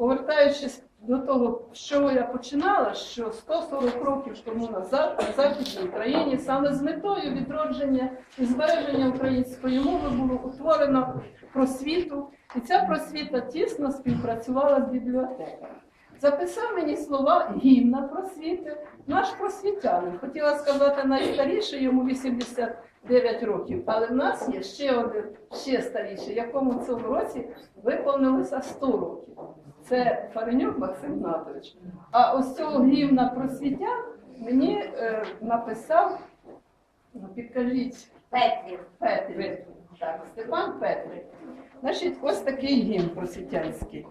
повертаючись до того, чого я починала, що 140 років тому назад на Західній Україні саме з метою відродження і збереження української мови було утворено просвіту, і ця просвіта тісно співпрацювала з бібліотеками. Записав мені слова гімна просвіти, наш просвітянин. Хотіла сказати найстаріший, йому 89 років, але в нас є ще один, ще старіший, якому в цьому році виповнилося 100 років. Це Фаренюк Максим Гнатович. А ось цього гімна просвітян мені е, написав, ну, підкажіть, Петрів. Петрів. Так, Степан Петрів. Значить, ось такий гімн просвітянський.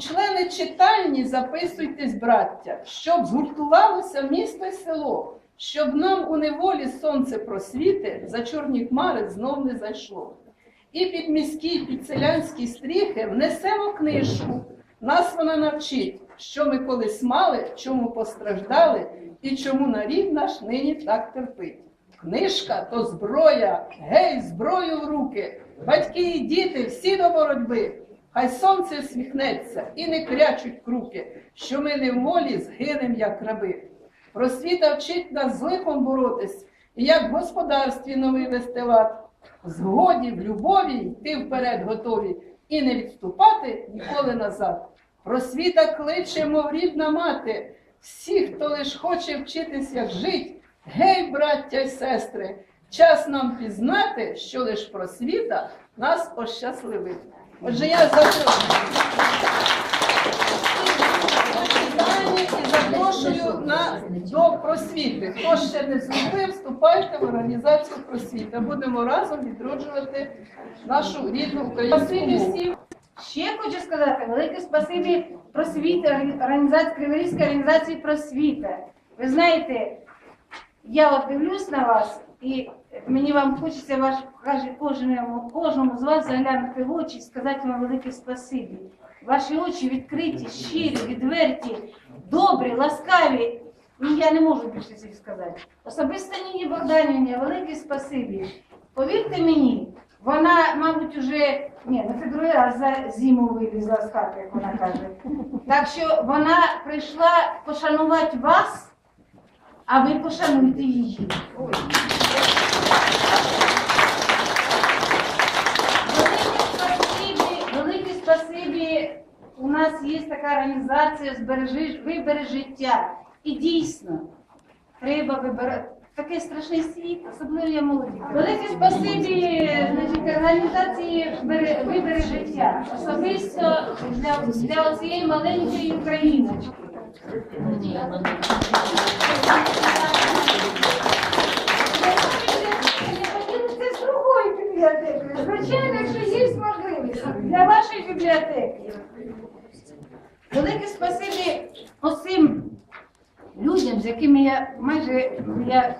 Члени читальні записуйтесь, браття, щоб згуртувалося місто й село, щоб нам у неволі сонце просвіти, за чорні хмари знов не зайшло. І під міські, під селянські стріхи внесемо книжку. Нас вона навчить, що ми колись мали, чому постраждали і чому нарід наш нині так терпить. Книжка то зброя, гей, зброю в руки, батьки і діти всі до боротьби. Хай сонце всміхнеться і не крячуть круки, що ми не в волі згинем, як раби. Просвіта вчить нас з лихом боротись, і як в господарстві новий вести лад. Згоді, в любові йти вперед готові і не відступати ніколи назад. Просвіта кличе, мов рідна мати, всіх, хто лиш хоче вчитись, як жить. Гей, браття й сестри, час нам пізнати, що лиш просвіта нас ощасливить. Отже, я запрошую і запрошую на до просвіти. Хто ще не вступив, вступайте в організацію просвіти. Будемо разом відроджувати нашу рідну українську мову. Ще хочу сказати велике спасибі просвіти, організації Криворізької організації просвіта. Ви знаєте, я от дивлюсь на вас, і мені вам хочеться ваш кожному, кожному з вас заглянути в очі і сказати вам велике спасибі. Ваші очі відкриті, щирі, відверті, добрі, ласкаві. І я не можу більше цих сказати. Особисто Ніні Богданівні, велике спасибі. Повірте мені, вона, мабуть, уже ні, не це другий раз за зиму вилізла з хати, як вона каже. Так що вона прийшла пошанувати вас, а ви пошануйте її. Велике спасибі. У нас є така організація «Збережи- Вибери життя. І дійсно, треба вибирати. Такий страшний світ, особливо я молоді. Велике спасибі значить, організації «Бери- Вибери життя. Особисто для, для цієї маленької україночки. Звичайно, якщо є можливість для вашої бібліотеки. Велике спасибі усім людям, з якими я майже я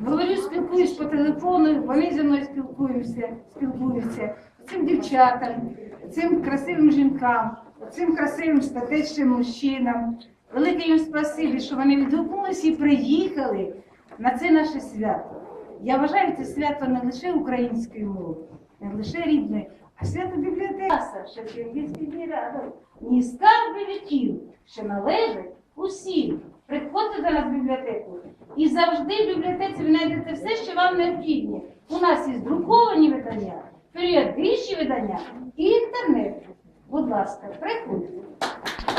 говорю, спілкуюсь по телефону, вони зі мною спілкуються, спілкуються. Цим дівчатам, цим красивим жінкам, цим красивим статечним мужчинам. Велике їм спасибі, що вони відгукнулися і приїхали на це наше свято. Я вважаю це свято не лише української мови, не лише рідної, а свято бібліотеки. Шевченківський мірадов. Ні скарби віків, що належать усім. Приходьте до нас в бібліотеку. І завжди в бібліотеці ви знайдете все, що вам необхідне. У нас є друковані видання, періодичні видання і. Будь ласка, приходьте.